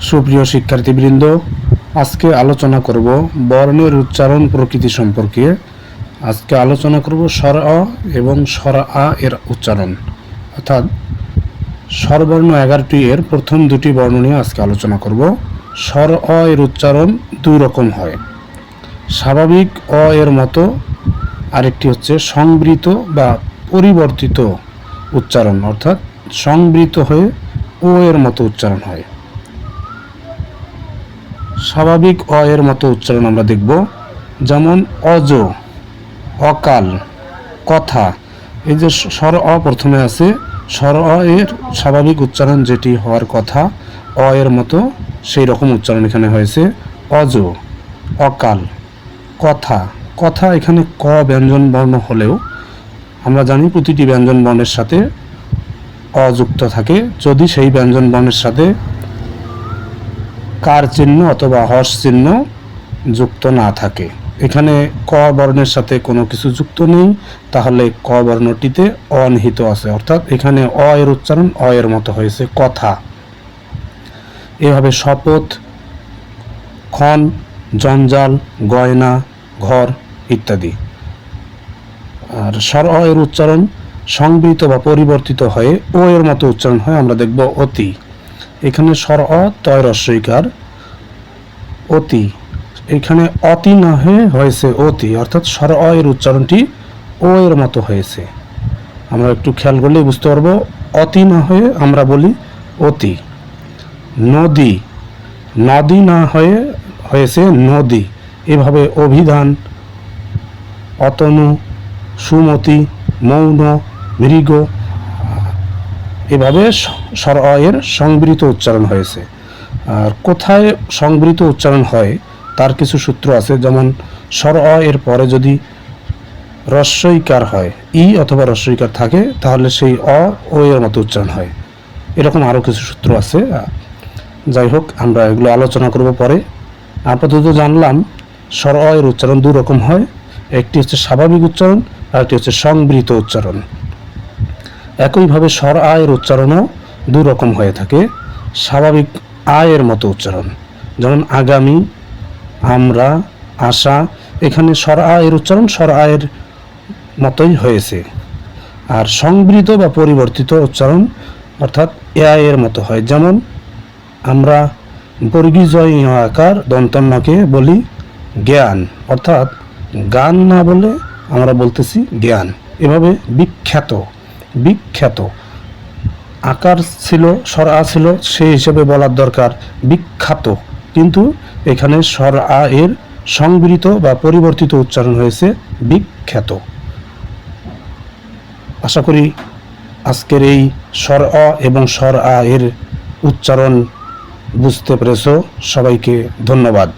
সুপ্রিয় শিক্ষার্থীবৃন্দ, আজকে আলোচনা করব বর্ণের উচ্চারণ প্রকৃতি সম্পর্কে। আজকে আলোচনা করব স্বর অ এবং স্বর আ এর উচ্চারণ। অর্থাৎ স্বরবর্ণ এগারোটি এর প্রথম দুটি বর্ণ নিয়ে আজকে আলোচনা করব। স্বর অ এর উচ্চারণ দুই রকম হয়। স্বাভাবিক অ এর মতো আরেকটি হচ্ছে সংবৃত বা পরিবর্তিত উচ্চারণ। অর্থাৎ সংবৃত হয়ে ও এর মতো উচ্চারণ হয়। স্বাভাবিক অ এর মতো উচ্চারণ আমরা দেখব। যেমন অজ, অকাল, কথা। এই যে স্বর অ প্রথমে আছে। স্বর অ এর স্বাভাবিক উচ্চারণ যেটি হওয়ার কথা অ এর মতো সেই রকম উচ্চারণ এখানে হয়েছে। অজ, অকাল, কথা। কথা এখানে ক ব্যঞ্জন বর্ণ হলেও আমরা জানি প্রতিটি ব্যঞ্জন বর্ণের সাথে অযুক্ত থাকে। যদি সেই ব্যঞ্জন বর্ণের সাথে কার চিহ্ন অথবা হর্ষ চিহ্ন যুক্ত না থাকে। এখানে ক বর্ণের সাথে কোনো কিছু যুক্ত নেই, তাহলে ক বর্ণটিতে অনিহিত আছে। অর্থাৎ এখানে অ এর উচ্চারণ অ এর মতো হয়েছে, কথা। এভাবে শপথ, ক্ষণ, জঞ্জাল, গয়না, ঘর ইত্যাদি। আর স্বর অ এর উচ্চারণ সংবৃত বা পরিবর্তিত হয়ে ও এর মতো উচ্চারণ হয় আমরা দেখব অতি। এখানে স্বর অ তয় রস্বইকার অতি। এখানে অতি না হয়ে হয়েছে অতি, অর্থাৎ স্বর অ এর উচ্চারণটি ও এর মতো হয়েছে। আমরা একটু খেয়াল করলেই বুঝতে পারব, অতি না হয়ে আমরা বলি অতি। নদী নদী না হয়ে হয়েছে নদী। এভাবে অভিধান, অতনু, সুমতি, মৌন, মৃগ এভাবে স্বর এর সংবৃত উচ্চারণ হয়েছে। আর কোথায় সংবৃত উচ্চারণ হয়, তার কিছু সূত্র আছে। যেমন স্বর অ এর পরে যদি রস্বইকার হয়, ই অথবা রস্বইকার থাকে, তাহলে সেই অ, ও এর মতো উচ্চারণ হয়। এরকম আরও কিছু সূত্র আছে। যাই হোক, আমরা এগুলো আলোচনা করব পরে। আপাতত জানলাম স্বর অ এর উচ্চারণ দু রকম হয়। একটি হচ্ছে স্বাভাবিক উচ্চারণ, আর একটি হচ্ছে সংবৃত উচ্চারণ। একইভাবে স্বর আয়ের উচ্চারণও দু রকম হয়ে থাকে। স্বাভাবিক আয়ের মতো উচ্চারণ। যেমন আগামী, আমরা, আশা, এখানে স্বর আয়ের উচ্চারণ স্বর আয়ের মতোই হয়েছে। আর সংবৃত বা পরিবর্তিত উচ্চারণ অর্থাৎ এ আয়ের মতো হয়। যেমন আমরা বর্গীজয় আকার দন্তন্যকে বলি জ্ঞান। অর্থাৎ গান না বলে আমরা বলতেছি জ্ঞান। এভাবে বিখ্যাত বিখ্যাত। আকার ছিল স্বর আ ছিল সেই হিসেবে বলার দরকার বিখ্যাত। কিন্তু এখানে স্বর আ এর সংবৃত বা পরিবর্তিত উচ্চারণ হয়েছে বিখ্যাত। আশা করি আজকের এই স্বর অ এবং স্বর আ এর উচ্চারণ বুঝতে পেরেছ। সবাইকে ধন্যবাদ।